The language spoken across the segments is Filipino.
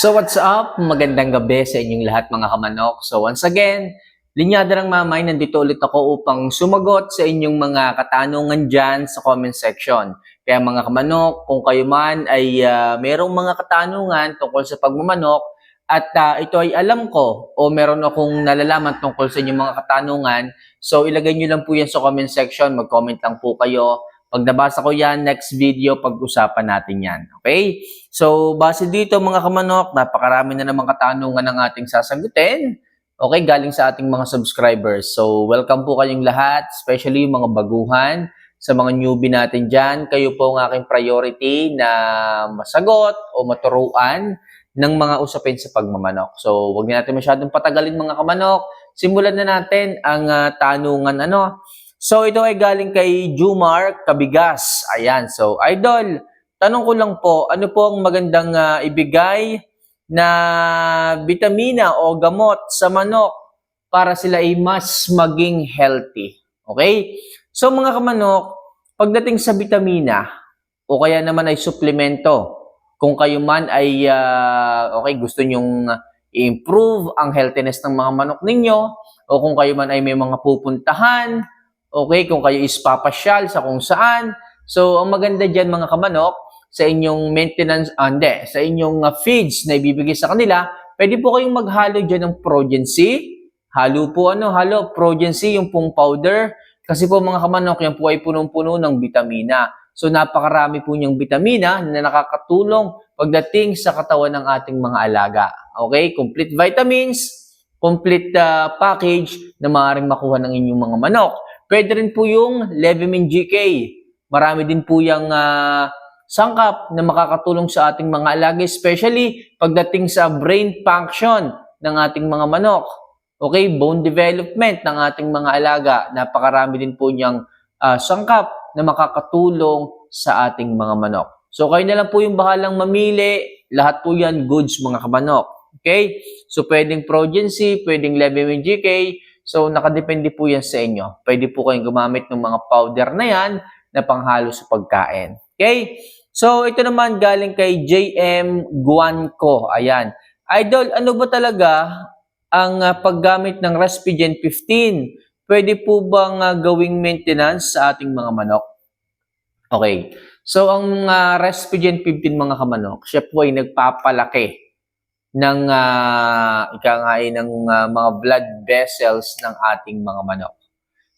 So what's up? Magandang gabi sa inyong lahat mga kamanok. So once again, Linyada ng Mamay, nandito ulit ako upang sumagot sa inyong mga katanungan dyan sa comment section. Kaya mga kamanok, kung kayo man ay ah, merong mga katanungan tungkol sa pagmamanok at ah, ito ay alam ko o meron akong nalalaman tungkol sa inyong mga katanungan, so ilagay nyo lang po yan sa comment section, mag-comment lang po kayo. Pag nabasa ko yan, next video, pag-usapan natin yan. Okay? So, base dito mga kamanok, napakarami na namang katanungan ng ating sasagutin. Okay, galing sa ating mga subscribers. So, welcome po kayong lahat, especially yung mga baguhan, sa mga newbie natin dyan. Kayo po ang aking priority na masagot o maturuan ng mga usapin sa pagmamanok. So, wag na natin masyadong patagalin mga kamanok. Simulan na natin ang ah, tanungan ano. So, ito ay galing kay Jumar Kabigas. Ayan. So, idol, tanong ko lang po, ano po ang magandang ah, ibigay na vitamina o gamot sa manok para sila ay mas maging healthy. Okay? So mga kamanok, pagdating sa vitamina o kaya naman ay suplemento, kung kayo man ay ah, okay, gusto nyong i-improve ang healthiness ng mga manok ninyo o kung kayo man ay may mga pupuntahan, okay, kung kayo is papasyal sa kung saan. So ang maganda diyan mga kamanok, sa inyong maintenance, ah, hindi, sa inyong ah, feeds na ibibigay sa kanila, pwede po kayong maghalo dyan ng Progency. Halo po ano, halo, Progency, yung pong powder. Kasi po mga kamanok, yan po ay punong-puno ng vitamina. So napakarami po niyang vitamina na nakakatulong pagdating sa katawan ng ating mga alaga. Okay, complete vitamins, complete ah, package na maaaring makuha ng inyong mga manok. Pwede rin po yung Levemine GK. Marami din po yung ah, sangkap na makakatulong sa ating mga alaga, especially pagdating sa brain function ng ating mga manok. Okay, bone development ng ating mga alaga. Napakarami din po niyang ah, sangkap na makakatulong sa ating mga manok. So kayo na lang po yung bahalang mamili. Lahat po yan goods mga kamanok. Okay? So pwedeng Progency, pwedeng Levemine GK. So nakadepende po yan sa inyo. Pwede po kayong gumamit ng mga powder na yan na panghalo sa pagkain. Okay? So, ito naman galing kay JM Guanco. Ayan. Idol, ano ba talaga ang ah, paggamit ng Respigen 15? Pwede po bang ah, gawing maintenance sa ating mga manok? Okay. So, ang uh, Respigen 15 mga kamanok, siya po ay nagpapalaki ng uh, ika ay ng ah, mga blood vessels ng ating mga manok.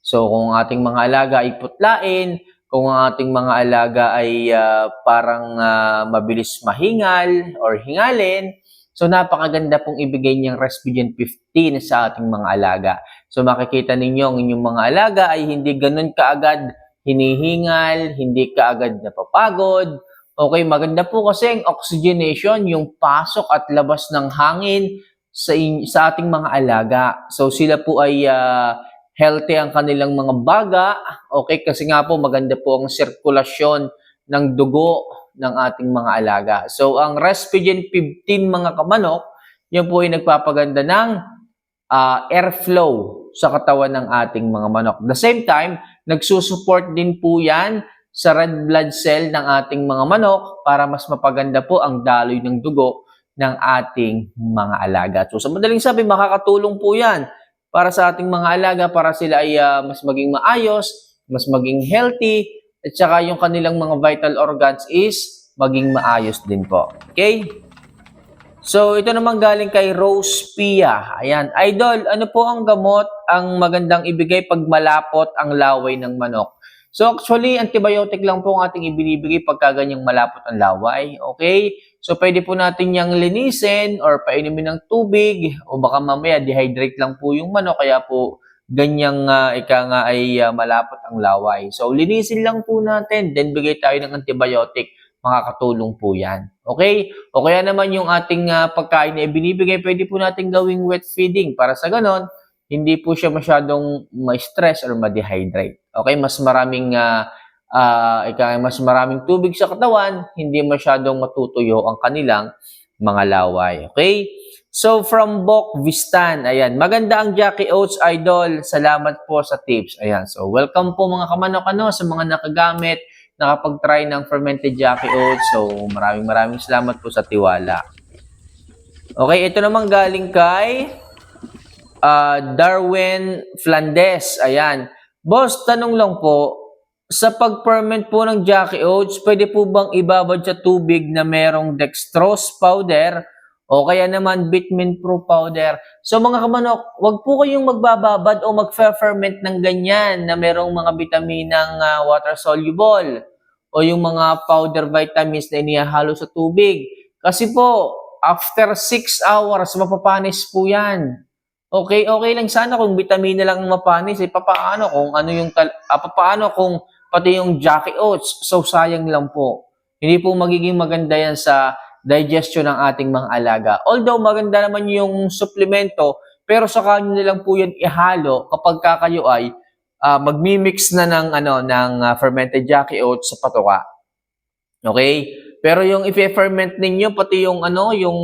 So, kung ang ating mga alaga ay putlain, kung ang ating mga alaga ay ah, parang ah, mabilis mahingal or hingalin, so napakaganda pong ibigay niyang Respigen 15 sa ating mga alaga. So makikita ninyo ang inyong mga alaga ay hindi ganun kaagad hinihingal, hindi kaagad napapagod. Okay, maganda po kasi ang oxygenation, yung pasok at labas ng hangin sa, in- sa ating mga alaga. So sila po ay ah, healthy ang kanilang mga baga. Okay, kasi nga po maganda po ang sirkulasyon ng dugo ng ating mga alaga. So ang Respigen 15 mga kamanok, yan po ay nagpapaganda ng ah, airflow sa katawan ng ating mga manok. The same time, nagsusupport din po yan sa red blood cell ng ating mga manok para mas mapaganda po ang daloy ng dugo ng ating mga alaga. So sa madaling sabi, makakatulong po yan para sa ating mga alaga para sila ay ah, mas maging maayos, mas maging healthy, at saka yung kanilang mga vital organs is maging maayos din po. Okay? So, ito naman galing kay Rose Pia. Ayan. Idol, ano po ang gamot ang magandang ibigay pag malapot ang laway ng manok? So, actually, antibiotic lang po ang ating ibinibigay pagka ganyang malapot ang laway. Okay? So, pwede po natin yang linisin or painumin ng tubig o baka mamaya dehydrate lang po yung manok kaya po ganyang ah, ika nga ay ah, malapot ang laway. So, linisin lang po natin then bigay tayo ng antibiotic. Makakatulong po yan. Okay? O kaya naman yung ating ah, pagkain na ibinibigay, pwede po natin gawing wet feeding para sa ganon, hindi po siya masyadong ma-stress or ma-dehydrate. Okay? Mas maraming ah, ah, ika, mas maraming tubig sa katawan, hindi masyadong matutuyo ang kanilang mga laway. Okay? So, from Bok Vistan, ayan, maganda ang Jackie Oats Idol. Salamat po sa tips. Ayan, so welcome po mga kamanok ano, sa mga nakagamit, nakapag-try ng fermented Jackie Oats. So, maraming maraming salamat po sa tiwala. Okay, ito naman galing kay ah, Darwin Flandes. Ayan. Boss, tanong lang po, sa pag-ferment po ng Jackie Oats, pwede po bang ibabad sa tubig na merong dextrose powder o kaya naman vitamin pro powder? So mga kamanok, wag po kayong magbababad o mag-ferment ng ganyan na merong mga bitaminang ah, water soluble o yung mga powder vitamins na inihahalo sa tubig. Kasi po, after 6 hours, mapapanis po yan. Okay, okay lang sana kung vitamina lang ang mapanis. Eh, papaano kung ano yung, ah, papaano kung pati yung Jackie Oats? So, sayang lang po. Hindi po magiging maganda yan sa digestion ng ating mga alaga. Although maganda naman yung suplemento, pero sa kanyo na lang po yan ihalo kapag ka kayo ay ah, magmi-mix na ng ano ng ah, fermented Jackie Oats sa patuka. Okay? Pero yung i-ferment ninyo pati yung ano, yung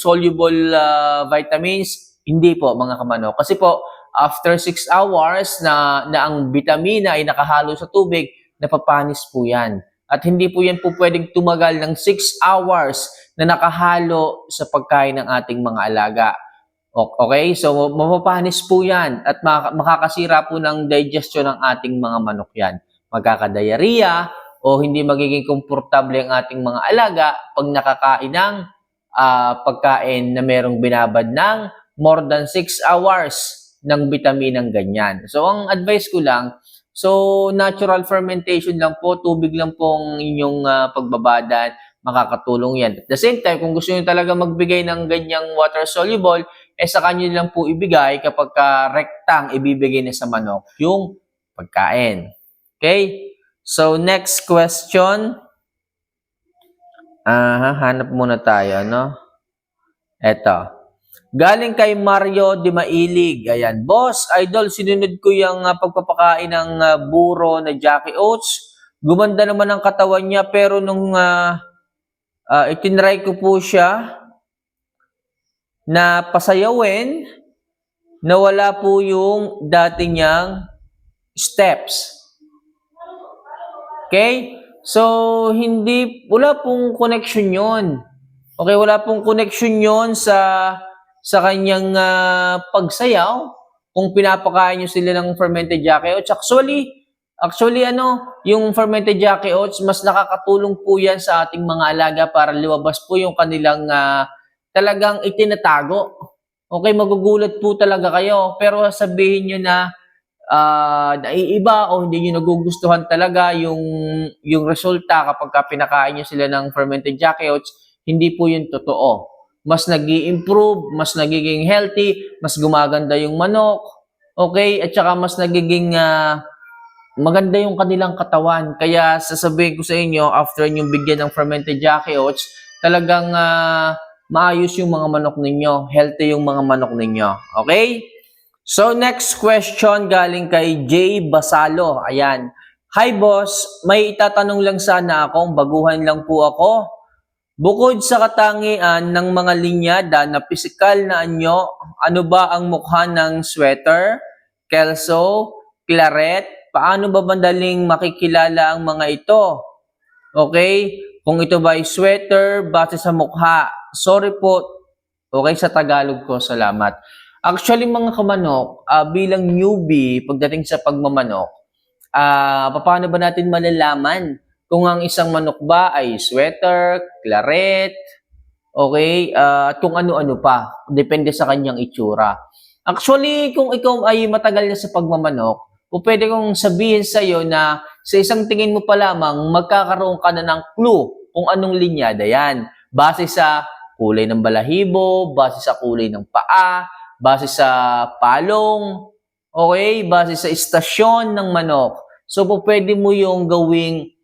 soluble ah, vitamins, hindi po mga kamano. Kasi po after 6 hours na na ang vitamina ay nakahalo sa tubig, napapanis po 'yan. At hindi po 'yan po pwedeng tumagal ng 6 hours na nakahalo sa pagkain ng ating mga alaga. Okay? So, mapapanis po yan at maka- makakasira po ng digestion ng ating mga manok yan. Magkakadiarrhea o hindi magiging komportable ang ating mga alaga pag nakakain ng ah, pagkain na merong binabad ng more than 6 hours ng bitaminang ganyan. So, ang advice ko lang, so natural fermentation lang po, tubig lang pong inyong ah, pagbabadan, makakatulong yan. At the same time, kung gusto nyo talaga magbigay ng ganyang water soluble, eh sa kanyo lang po ibigay kapag ka rektang ibibigay na sa manok yung pagkain. Okay? So, next question. Aha, hanap muna tayo, ano? Eto. Galing kay Mario Di Mailig. Ayan. Boss, idol, sinunod ko yung ah, pagpapakain ng ah, buro na Jackie Oats. Gumanda naman ang katawan niya, pero nung ah, ah, itinry ko po siya na pasayawin, nawala po yung dati niyang steps. Okay? So, hindi, wala pong connection yon. Okay, wala pong connection yon sa sa kanyang ah, pagsayaw kung pinapakain nyo sila ng fermented Jackie Oats. Actually, actually ano, yung fermented Jackie Oats, mas nakakatulong po yan sa ating mga alaga para liwabas po yung kanilang ah, talagang itinatago. Okay, magugulat po talaga kayo. Pero sabihin nyo na ah naiiba o hindi nyo nagugustuhan talaga yung yung resulta kapag ka pinakain nyo sila ng fermented Jackie Oats, hindi po yun totoo. Mas nag improve mas nagiging healthy, mas gumaganda yung manok, okay? At saka mas nagiging ah, maganda yung kanilang katawan. Kaya sasabihin ko sa inyo, after nyo bigyan ng fermented Jackie Oats, talagang ah, maayos yung mga manok ninyo. Healthy yung mga manok ninyo. Okay? So, next question galing kay Jay Basalo. Ayan. Hi boss, may itatanong lang sana akong baguhan lang po ako. Bukod sa katangian ng mga linyada na pisikal na anyo, ano ba ang mukha ng sweater, kelso, claret? Paano ba bandaling makikilala ang mga ito? Okay? Kung ito ba ay sweater, base sa mukha. Sorry po. Okay, sa Tagalog ko, salamat. Actually, mga kamanok, ah, bilang newbie, pagdating sa pagmamanok, ah paano ba natin malalaman kung ang isang manok ba ay sweater, claret, okay, ah, at kung ano-ano pa. Depende sa kanyang itsura. Actually, kung ikaw ay matagal na sa pagmamanok, o pwede kong sabihin sa iyo na sa isang tingin mo pa lamang, magkakaroon ka na ng clue kung anong linyada yan. Base sa kulay ng balahibo, base sa kulay ng paa, base sa palong, okay, base sa istasyon ng manok. So, po pwede mo yung gawing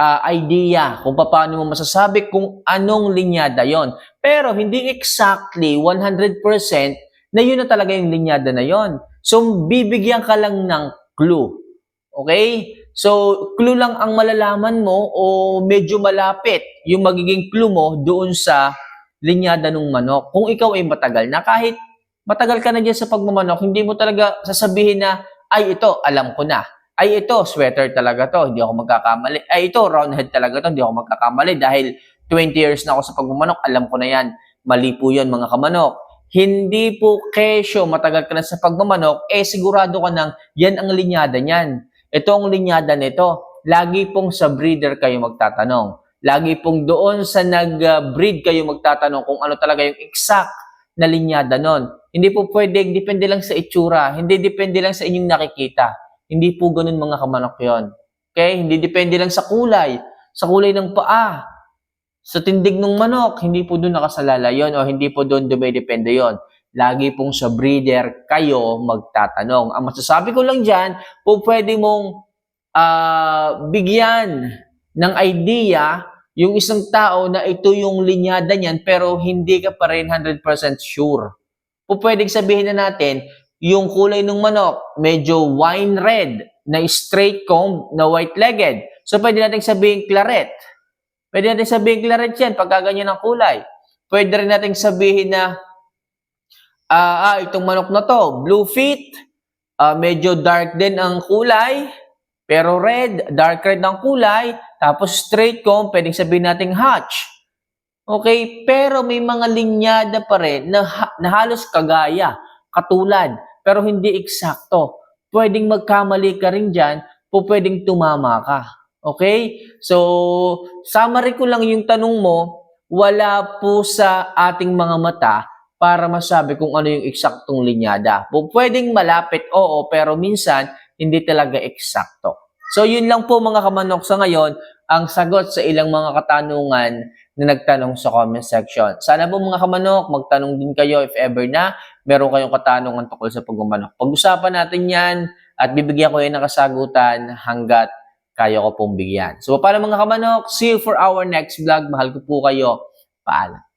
ah, idea kung paano mo masasabi kung anong linyada yon. Pero hindi exactly 100% na yun na talaga yung linyada na yon. So, bibigyan ka lang ng clue. Okay? So, clue lang ang malalaman mo o medyo malapit yung magiging clue mo doon sa linyada ng manok. Kung ikaw ay matagal na, kahit matagal ka na dyan sa pagmamanok, hindi mo talaga sasabihin na, ay ito, alam ko na. Ay ito, sweater talaga to, hindi ako magkakamali. Ay ito, round head talaga to, hindi ako magkakamali dahil 20 years na ako sa pagmamanok, alam ko na yan. Mali po yun mga kamanok. Hindi po kesyo matagal ka na sa pagmamanok, eh sigurado ka nang yan ang linyada niyan. Ito ang linyada nito. Lagi pong sa breeder kayo magtatanong. Lagi pong doon sa nag-breed kayo magtatanong kung ano talaga yung exact na linyada nun. Hindi po pwedeng depende lang sa itsura. Hindi depende lang sa inyong nakikita. Hindi po ganun mga kamanok yon. Okay? Hindi depende lang sa kulay. Sa kulay ng paa. Sa tindig ng manok. Hindi po doon nakasalala yon o hindi po doon dumidepende yon. Lagi pong sa breeder kayo magtatanong. Ang masasabi ko lang dyan, po pwede mong ah, bigyan ng idea yung isang tao na ito yung linyada niyan pero hindi ka pa rin 100% sure. O pwedeng sabihin na natin, yung kulay ng manok, medyo wine red, na straight comb, na white-legged. So pwede natin sabihin claret. Pwede natin sabihin claret yan pagka ganyan ang kulay. Pwede rin natin sabihin na, ah, ah, itong manok na to, blue feet, ah, medyo dark din ang kulay, pero red, dark red ang kulay, tapos straight comb, pwedeng sabihin nating hatch. Okay, pero may mga linyada pa rin na, na halos kagaya, katulad, pero hindi eksakto. Pwedeng magkamali ka rin dyan, po pwedeng tumama ka. Okay? So, summary ko lang yung tanong mo, wala po sa ating mga mata para masabi kung ano yung eksaktong linyada. Pwedeng malapit, oo, pero minsan hindi talaga eksakto. So, yun lang po mga kamanok sa ngayon, ang sagot sa ilang mga katanungan na nagtanong sa comment section. Sana po mga kamanok, magtanong din kayo if ever na meron kayong katanungan tungkol sa pagmamanok. Pag-usapan natin yan at bibigyan ko yan ng kasagutan hanggat kaya ko pong bigyan. So, para mga kamanok, see you for our next vlog. Mahal ko po kayo. Paalam.